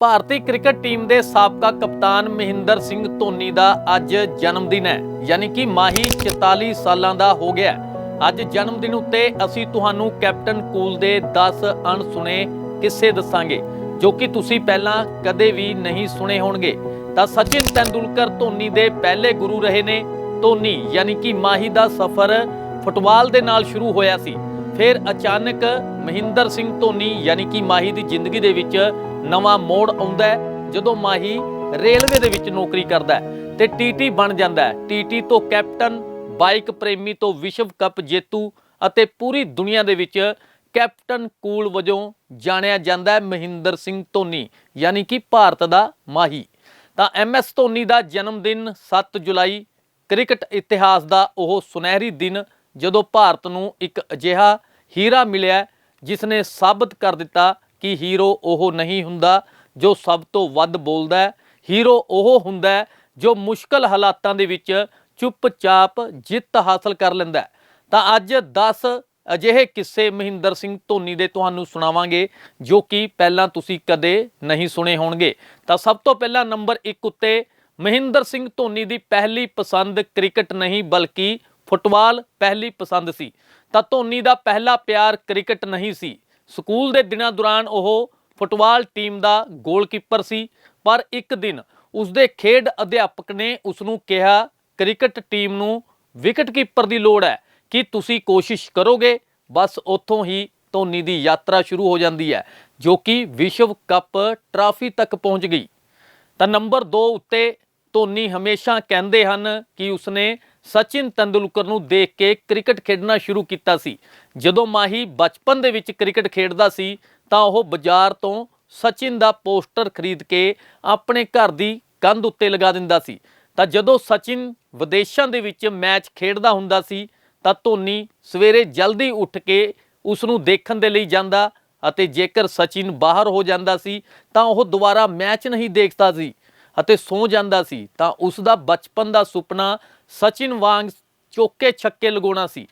ਭਾਰਤੀ cricket team ਦੇ ਸਾਬਕਾ ਕਪਤਾਨ ਮਹਿੰਦਰ ਸਿੰਘ ਧੋਨੀ ਦਾ ਅੱਜ ਜਨਮ ਦਿਨ ਹੈ, ਯਾਨੀ ਕਿ ਮਾਹੀ 44 ਸਾਲਾਂ ਦਾ ਹੋ ਗਿਆ ਅੱਜ ਜਨਮ ਦਿਨ ਉੱਤੇ ਅਸੀਂ ਤੁਹਾਨੂੰ ਕੈਪਟਨ ਕੂਲ ਦੇ 10 ਅਣਸੁਣੇ ਕਿੱਸੇ ਦੱਸਾਂਗੇ, ਜੋ ਕਿ ਤੁਸੀਂ ਪਹਿਲਾਂ ਕਦੇ ਵੀ ਨਹੀਂ ਸੁਣੇ ਹੋਣਗੇ। ਤਾਂ ਸਚਿਨ ਤੈਂਦੁਲਕਰ ਧੋਨੀ ਦੇ ਪਹਿਲੇ ਗੁਰੂ ਰਹੇ ਨੇ। ਧੋਨੀ, ਯਾਨੀ ਕਿ ਮਾਹੀ ਦਾ ਸਫ਼ਰ ਫੁੱਟਬਾਲ ਦੇ ਨਾਲ ਸ਼ੁਰੂ ਹੋਇਆ ਸੀ। ਫਿਰ ਅਚਾਨਕ ਮਹਿੰਦਰ ਸਿੰਘ ਧੋਨੀ, ਯਾਨੀ ਕਿ ਮਾਹੀ ਦੀ ਜ਼ਿੰਦਗੀ ਦੇ ਵਿੱਚ ਨਵਾਂ ਮੋੜ ਆਉਂਦਾ ਹੈ, ਜਦੋਂ ਮਾਹੀ ਰੇਲਵੇ ਦੇ ਵਿੱਚ ਨੌਕਰੀ ਕਰਦਾ ਹੈ ਤੇ ਟੀਟੀ ਬਣ ਜਾਂਦਾ ਹੈ। ਟੀਟੀ ਤੋਂ ਕੈਪਟਨ, ਬਾਈਕ ਪ੍ਰੇਮੀ ਤੋਂ ਵਿਸ਼ਵ ਕੱਪ ਜੇਤੂ ਅਤੇ ਪੂਰੀ ਦੁਨੀਆ ਦੇ ਵਿੱਚ ਕੈਪਟਨ ਕੂਲ ਵਜੋਂ ਜਾਣਿਆ ਜਾਂਦਾ ਹੈ ਮਹਿੰਦਰ ਸਿੰਘ ਧੋਨੀ, ਯਾਨੀ ਕਿ ਭਾਰਤ ਦਾ ਮਾਹੀ। ਤਾਂ ਐਮਐਸ ਧੋਨੀ ਦਾ ਜਨਮ ਦਿਨ 7 ਜੁਲਾਈ, ਕ੍ਰਿਕਟ ਇਤਿਹਾਸ ਦਾ ਉਹ ਸੁਨਹਿਰੀ ਦਿਨ, ਜਦੋਂ ਭਾਰਤ ਨੂੰ ਇੱਕ ਅਜਿਹਾ ਹੀਰਾ ਮਿਲਿਆ ਜਿਸ ਨੇ ਸਾਬਤ ਕਰ ਦਿੱਤਾ ਕਿ ਹੀਰੋ ਉਹ ਨਹੀਂ ਹੁੰਦਾ ਜੋ ਸਭ ਤੋਂ ਵੱਧ ਬੋਲਦਾ ਹੈ। ਹੀਰੋ ਉਹ ਹੁੰਦਾ ਹੈ ਜੋ ਮੁਸ਼ਕਲ ਹਾਲਾਤਾਂ ਦੇ ਵਿੱਚ ਚੁੱਪਚਾਪ ਜਿੱਤ ਹਾਸਲ ਕਰ ਲੈਂਦਾ ਹੈ। ਤਾਂ ਅੱਜ 10 ਅਜਿਹੇ ਕਿੱਸੇ ਮਹਿੰਦਰ ਸਿੰਘ ਧੋਨੀ ਦੇ ਤੁਹਾਨੂੰ ਸੁਣਾਵਾਂਗੇ, ਜੋ ਕਿ ਪਹਿਲਾਂ ਤੁਸੀਂ ਕਦੇ ਨਹੀਂ ਸੁਣੇ ਹੋਣਗੇ। ਤਾਂ ਸਭ ਤੋਂ ਪਹਿਲਾਂ ਨੰਬਰ 1 ਉੱਤੇ ਮਹਿੰਦਰ ਸਿੰਘ ਧੋਨੀ ਦੀ ਪਹਿਲੀ ਪਸੰਦ ਕ੍ਰਿਕਟ ਨਹੀਂ, ਬਲਕਿ ਫੁੱਟਬਾਲ ਪਹਿਲੀ ਪਸੰਦ ਸੀ। ਤਾਂ ਧੋਨੀ ਦਾ ਪਹਿਲਾ ਪਿਆਰ ਕ੍ਰਿਕਟ ਨਹੀਂ ਸੀ। ਸਕੂਲ ਦੇ ਦਿਨਾਂ ਦੌਰਾਨ ਉਹ ਫੁੱਟਬਾਲ ਟੀਮ ਦਾ ਗੋਲਕੀਪਰ ਸੀ, ਪਰ ਇੱਕ ਦਿਨ ਉਸਦੇ ਖੇਡ ਅਧਿਆਪਕ ਨੇ ਉਸ ਨੂੰ ਕਿਹਾ, ਕ੍ਰਿਕਟ ਟੀਮ ਨੂੰ ਵਿਕਟ ਕੀਪਰ ਦੀ ਲੋੜ ਹੈ, ਕਿ ਤੁਸੀਂ ਕੋਸ਼ਿਸ਼ ਕਰੋਗੇ? ਬਸ ਉੱਥੋਂ ਹੀ ਧੋਨੀ ਦੀ ਯਾਤਰਾ ਸ਼ੁਰੂ ਹੋ ਜਾਂਦੀ ਹੈ, ਜੋ ਕਿ ਵਿਸ਼ਵ ਕੱਪ ਟਰਾਫੀ ਤੱਕ ਪਹੁੰਚ ਗਈ। ਤਾਂ ਨੰਬਰ 2 ਉੱਤੇ ਧੋਨੀ ਹਮੇਸ਼ਾ ਕਹਿੰਦੇ ਹਨ ਕਿ ਉਸਨੇ ਸਚਿਨ ਤੰਦੁਲਕਰ ਨੂੰ ਦੇਖ ਕੇ ਕ੍ਰਿਕਟ ਖੇਡਣਾ ਸ਼ੁਰੂ ਕੀਤਾ ਸੀ। ਜਦੋਂ ਮਾਹੀ ਬਚਪਨ ਦੇ ਵਿੱਚ ਕ੍ਰਿਕਟ ਖੇਡਦਾ ਸੀ, ਤਾਂ ਉਹ ਬਾਜ਼ਾਰ ਤੋਂ ਸਚਿਨ ਦਾ ਪੋਸਟਰ ਖਰੀਦ ਕੇ ਆਪਣੇ ਘਰ ਦੀ ਕੰਧ ਉੱਤੇ ਲਗਾ ਦਿੰਦਾ ਸੀ। ਤਾਂ ਜਦੋਂ ਸਚਿਨ ਵਿਦੇਸ਼ਾਂ ਦੇ ਵਿੱਚ ਮੈਚ ਖੇਡਦਾ ਹੁੰਦਾ ਸੀ, ਤਾਂ ਧੋਨੀ ਸਵੇਰੇ ਜਲਦੀ ਉੱਠ ਕੇ ਉਸ ਨੂੰ ਦੇਖਣ ਦੇ ਲਈ ਜਾਂਦਾ ਅਤੇ ਜੇਕਰ ਸਚਿਨ ਬਾਹਰ ਹੋ ਜਾਂਦਾ ਸੀ, ਤਾਂ ਉਹ ਦੁਬਾਰਾ ਮੈਚ ਨਹੀਂ ਦੇਖਦਾ ਸੀ। ਅਤੇ ਸੌ ਜਾਂਦਾ ਸੀ ਤਾਂ ਉਸ ਦਾ ਬਚਪਨ ਦਾ ਸੁਪਨਾ ਸਚਿਨ ਵਾਂਗ ਚੌਕੇ ਛੱਕੇ ਲਗਾਉਣਾ ਸੀ।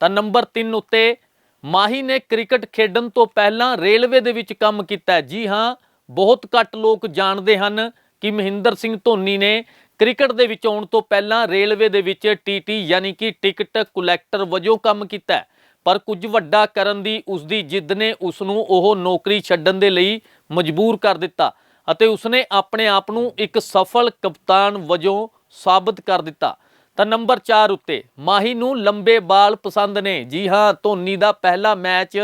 ਤਾਂ ਨੰਬਰ 3 ਉੱਤੇ ਮਾਹੀ ਨੇ ਕ੍ਰਿਕਟ ਖੇਡਣ ਤੋਂ ਪਹਿਲਾਂ ਰੇਲਵੇ ਦੇ ਵਿੱਚ ਕੰਮ ਕੀਤਾ। ਜੀ ਹਾਂ, ਬਹੁਤ ਘੱਟ ਲੋਕ ਜਾਣਦੇ ਹਨ ਕਿ ਮਹਿੰਦਰ ਸਿੰਘ ਧੋਨੀ ਨੇ ਕ੍ਰਿਕਟ ਦੇ ਵਿੱਚ ਆਉਣ ਤੋਂ ਪਹਿਲਾਂ ਰੇਲਵੇ ਦੇ ਵਿੱਚ ਟੀਟੀ ਯਾਨੀ ਕਿ ਟਿਕਟ ਕਲੈਕਟਰ ਵਜੋਂ ਕੰਮ ਕੀਤਾ। ਪਰ ਕੁਝ ਵੱਡਾ ਕਰਨ ਦੀ ਉਸ ਦੀ ਜਿੱਦ ਨੇ ਉਸ ਨੂੰ ਉਹ ਨੌਕਰੀ ਛੱਡਣ ਦੇ ਲਈ ਮਜਬੂਰ ਕਰ ਦਿੱਤਾ। ਅਤੇ ਉਸਨੇ ਆਪਣੇ ਆਪ ਨੂੰ ਇੱਕ ਸਫਲ ਕਪਤਾਨ ਵਜੋਂ ਸਾਬਤ ਕਰ ਦਿੱਤਾ। ਤਾਂ ਨੰਬਰ 4 ਉੱਤੇ, ਮਾਹੀ ਨੂੰ ਲੰਬੇ ਬਾਲ ਪਸੰਦ ਨੇ। ਜੀ ਹਾਂ, ਧੋਨੀ ਦਾ ਪਹਿਲਾ ਮੈਚ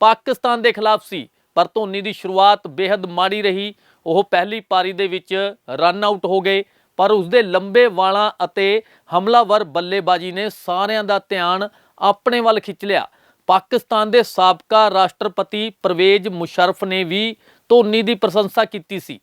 ਪਾਕਿਸਤਾਨ ਦੇ ਖਿਲਾਫ ਸੀ, ਪਰ ਧੋਨੀ ਦੀ ਸ਼ੁਰੂਆਤ ਬੇहद ਮਾੜੀ ਰਹੀ। ਉਹ ਪਹਿਲੀ ਪਾਰੀ ਦੇ ਵਿੱਚ ਰਨ ਆਊਟ ਹੋ ਗਏ, ਪਰ ਉਸਦੇ ਲੰਬੇ ਵਾਲਾਂ ਅਤੇ ਹਮਲਾਵਰ ਬੱਲੇਬਾਜ਼ੀ ਨੇ ਸਾਰਿਆਂ ਦਾ ਧਿਆਨ ਆਪਣੇ ਵੱਲ ਖਿੱਚ ਲਿਆ। ਪਾਕਿਸਤਾਨ ਦੇ ਸਾਬਕਾ ਰਾਸ਼ਟਰਪਤੀ ਪਰਵੇਜ਼ ਮੁਸ਼ਰਫ ਨੇ ਵੀ ਧੋਨੀ ਦੀ ਪ੍ਰਸ਼ੰਸਾ ਕੀਤੀ ਸੀ।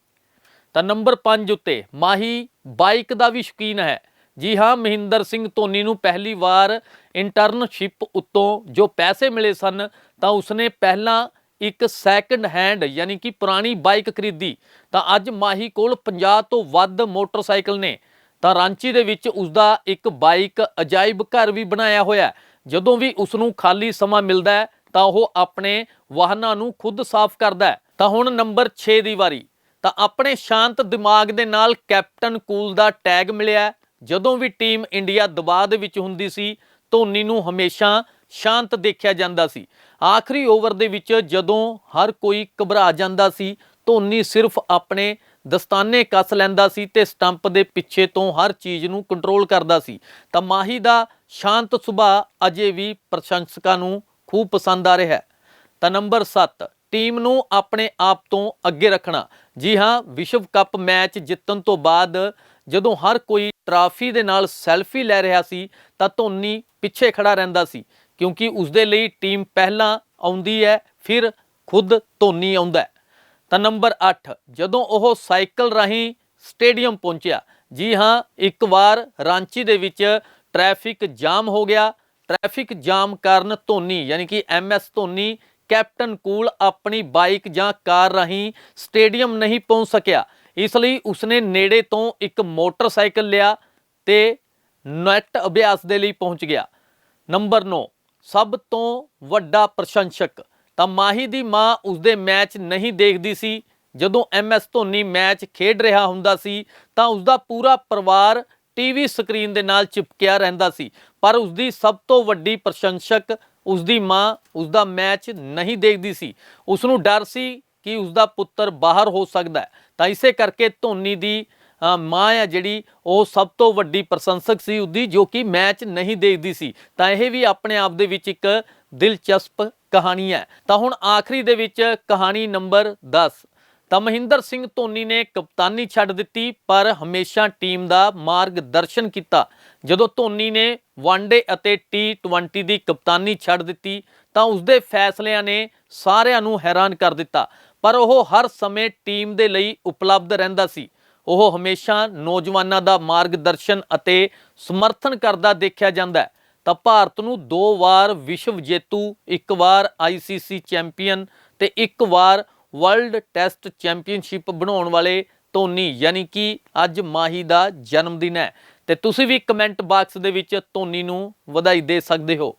ਤਾਂ ਨੰਬਰ 5 ਉੱਤੇ ਮਾਹੀ ਬਾਈਕ ਦਾ ਵੀ ਸ਼ੌਕੀਨ ਹੈ। ਜੀ ਹਾਂ, ਮਹਿੰਦਰ ਸਿੰਘ ਧੋਨੀ ਨੂੰ ਪਹਿਲੀ ਵਾਰ ਇੰਟਰਨਸ਼ਿਪ ਉੱਤੋਂ ਜੋ ਪੈਸੇ ਮਿਲੇ ਸਨ, ਤਾਂ ਉਸਨੇ ਪਹਿਲਾਂ ਇੱਕ ਸੈਕੰਡ ਹੈਂਡ ਯਾਨੀ ਕਿ ਪੁਰਾਣੀ ਬਾਈਕ ਖਰੀਦੀ। ਤਾਂ ਅੱਜ ਮਾਹੀ ਕੋਲ 50 ਤੋਂ ਵੱਧ ਮੋਟਰਸਾਈਕਲ ਨੇ। ਤਾਂ ਰਾਂਚੀ ਦੇ ਵਿੱਚ ਉਸਦਾ ਇੱਕ ਬਾਈਕ ਅਜਾਇਬ ਘਰ ਵੀ ਬਣਾਇਆ ਹੋਇਆ ਜਦੋਂ ਵੀ ਉਸ ਨੂੰ ਖਾਲੀ ਸਮਾਂ ਮਿਲਦਾ ਹੈ, ਤਾਂ ਉਹ ਆਪਣੇ ਵਾਹਨਾਂ ਨੂੰ ਖੁਦ ਸਾਫ਼ ਕਰਦਾ ਹੈ। ਤਾਂ ਹੁਣ ਨੰਬਰ 6 ਦੀ ਵਾਰੀ। ਤਾਂ ਆਪਣੇ ਸ਼ਾਂਤ ਦਿਮਾਗ ਦੇ ਨਾਲ ਕੈਪਟਨ ਕੂਲ ਦਾ ਟੈਗ ਮਿਲਿਆ ਜਦੋਂ ਵੀ ਟੀਮ ਇੰਡੀਆ ਦਬਾਅ ਦੇ ਵਿੱਚ ਹੁੰਦੀ ਸੀ, ਧੋਨੀ ਨੂੰ ਹਮੇਸ਼ਾ ਸ਼ਾਂਤ ਦੇਖਿਆ ਜਾਂਦਾ ਸੀ। ਆਖਰੀ ਓਵਰ ਦੇ ਵਿੱਚ ਜਦੋਂ ਹਰ ਕੋਈ ਘਬਰਾ ਜਾਂਦਾ ਸੀ, ਧੋਨੀ ਸਿਰਫ ਆਪਣੇ ਦਸਤਾਨੇ ਕੱਸ ਲੈਂਦਾ ਸੀ ਤੇ ਸਟੰਪ ਦੇ ਪਿੱਛੇ ਤੋਂ ਹਰ ਚੀਜ਼ ਨੂੰ ਕੰਟਰੋਲ ਕਰਦਾ ਸੀ। ਤਾਂ ਮਾਹੀ ਦਾ ਸ਼ਾਂਤ ਸੁਭਾਅ ਅਜੇ ਵੀ ਪ੍ਰਸ਼ੰਸਕਾਂ ਨੂੰ ਖੂਬ ਪਸੰਦ ਆ ਰਿਹਾ ਹੈ। ਤਾਂ ਨੰਬਰ 7 ਟੀਮ ਨੂੰ ਆਪਣੇ ਆਪ ਤੋਂ ਅੱਗੇ ਰੱਖਣਾ। ਜੀ ਹਾਂ, ਵਿਸ਼ਵ ਕੱਪ ਮੈਚ ਜਿੱਤਣ ਤੋਂ ਬਾਅਦ ਜਦੋਂ ਹਰ ਕੋਈ ਟਰਾਫੀ ਦੇ ਨਾਲ ਸੈਲਫੀ ਲੈ ਰਿਹਾ ਸੀ, ਤਾਂ ਧੋਨੀ ਪਿੱਛੇ ਖੜਾ ਰਹਿੰਦਾ ਸੀ, ਕਿਉਂਕਿ ਉਸ ਦੇ ਲਈ ਟੀਮ ਪਹਿਲਾਂ ਆਉਂਦੀ ਹੈ, ਫਿਰ ਖੁਦ ਧੋਨੀ ਆਉਂਦਾ ਤਾਂ ਨੰਬਰ 8 ਜਦੋਂ ਉਹ ਸਾਈਕਲ ਰਾਹੀਂ ਸਟੇਡੀਅਮ ਪਹੁੰਚਿਆ, ਜੀ ਹਾਂ, ਇੱਕ ਵਾਰ ਰਾਂਚੀ ਦੇ ਵਿੱਚ ਟ੍ਰੈਫਿਕ ਜਾਮ ਹੋ ਗਿਆ। ਟ੍ਰੈਫਿਕ ਜਾਮ ਕਾਰਨ ਧੋਨੀ, ਯਾਨੀ ਕਿ ਐਮਐਸ ਧੋਨੀ ਕੈਪਟਨ ਕੂਲ ਆਪਣੀ ਬਾਈਕ ਜਾਂ ਕਾਰ ਰਾਹੀਂ ਸਟੇਡੀਅਮ ਨਹੀਂ ਪਹੁੰਚ ਸਕਿਆ। ਇਸ ਲਈ ਉਸਨੇ ਨੇੜੇ ਤੋਂ ਇੱਕ ਮੋਟਰਸਾਈਕਲ ਲਿਆ ਤੇ ਨੈਟ ਅਭਿਆਸ ਦੇ ਲਈ ਪਹੁੰਚ ਗਿਆ। ਨੰਬਰ 9 ਸਭ ਤੋਂ ਵੱਡਾ ਪ੍ਰਸ਼ੰਸਕ। ਤਾਂ ਮਾਹੀ ਦੀ ਮਾਂ ਉਸਦੇ ਮੈਚ ਨਹੀਂ ਦੇਖਦੀ ਸੀ। ਜਦੋਂ ਐਮਐਸ ਧੋਨੀ ਮੈਚ ਖੇਡ ਰਿਹਾ ਹੁੰਦਾ ਸੀ, ਤਾਂ ਉਸਦਾ ਪੂਰਾ ਪਰਿਵਾਰ ਟੀਵੀ ਸਕਰੀਨ ਦੇ ਨਾਲ ਚਿਪਕਿਆ ਰਹਿੰਦਾ ਸੀ। ਪਰ ਉਸਦੀ ਸਭ ਤੋਂ ਵੱਡੀ ਪ੍ਰਸ਼ੰਸਕ ਉਸ ਦੀ ਮਾਂ ਉਸ ਦਾ ਮੈਚ ਨਹੀਂ ਦੇਖਦੀ ਸੀ। ਉਸ ਨੂੰ ਡਰ ਸੀ ਕਿ ਉਸ ਦਾ ਪੁੱਤਰ ਬਾਹਰ ਹੋ ਸਕਦਾ ਤਾਂ ਇਸੇ ਕਰਕੇ ਧੋਨੀ ਦੀ ਮਾਂ ਹੈ ਜਿਹੜੀ, ਉਹ ਸਭ ਤੋਂ ਵੱਡੀ ਪ੍ਰਸ਼ੰਸਕ ਸੀ ਉਹਦੀ ਜੋ ਕਿ ਮੈਚ ਨਹੀਂ ਦੇਖਦੀ ਸੀ। ਤਾਂ ਇਹ ਵੀ ਆਪਣੇ ਆਪ ਦੇ ਵਿੱਚ ਇੱਕ ਦਿਲਚਸਪ ਕਹਾਣੀ ਹੈ। ਤਾਂ ਹੁਣ ਆਖਰੀ ਦੇ ਵਿੱਚ ਕਹਾਣੀ ਨੰਬਰ 10 ਤਾਂ ਮਹਿੰਦਰ ਸਿੰਘ ਧੋਨੀ ਨੇ ਕਪਤਾਨੀ ਛੱਡ ਦਿੱਤੀ, ਪਰ ਹਮੇਸ਼ਾ ਟੀਮ ਦਾ ਮਾਰਗਦਰਸ਼ਨ ਕੀਤਾ। ਜਦੋਂ ਧੋਨੀ ਨੇ ਵਨਡੇ ਅਤੇ ਟੀ20 ਦੀ ਕਪਤਾਨੀ ਛੱਡ ਦਿੱਤੀ, ਤਾਂ ਉਸਦੇ ਫੈਸਲਿਆਂ ਨੇ ਸਾਰਿਆਂ ਨੂੰ ਹੈਰਾਨ ਕਰ ਦਿੱਤਾ। ਪਰ ਉਹ ਹਰ ਸਮੇਂ ਟੀਮ ਦੇ ਲਈ ਉਪਲਬਧ ਰਹਿੰਦਾ ਸੀ। ਉਹ ਹਮੇਸ਼ਾ ਨੌਜਵਾਨਾਂ ਦਾ ਮਾਰਗਦਰਸ਼ਨ ਅਤੇ ਸਮਰਥਨ ਕਰਦਾ ਦੇਖਿਆ ਜਾਂਦਾ ਹੈ। ਤਾਂ ਭਾਰਤ ਨੂੰ ਦੋ ਵਾਰ ਵਿਸ਼ਵ ਜੇਤੂ, ਇੱਕ ਵਾਰ ਆਈਸੀਸੀ ਚੈਂਪੀਅਨ ਤੇ ਇੱਕ ਵਾਰ ਵਰਲਡ ਟੈਸਟ ਚੈਂਪੀਅਨਸ਼ਿਪ ਬਣਾਉਣ ਵਾਲੇ ਧੋਨੀ, ਯਾਨੀ ਕਿ ਅੱਜ ਮਾਹੀ ਦਾ ਜਨਮ ਦਿਨ ਹੈ। ਤੇ ਤੁਸੀਂ ਵੀ ਕਮੈਂਟ ਬਾਕਸ ਦੇ ਵਿੱਚ ਧੋਨੀ ਨੂੰ ਵਧਾਈ ਦੇ ਸਕਦੇ ਹੋ।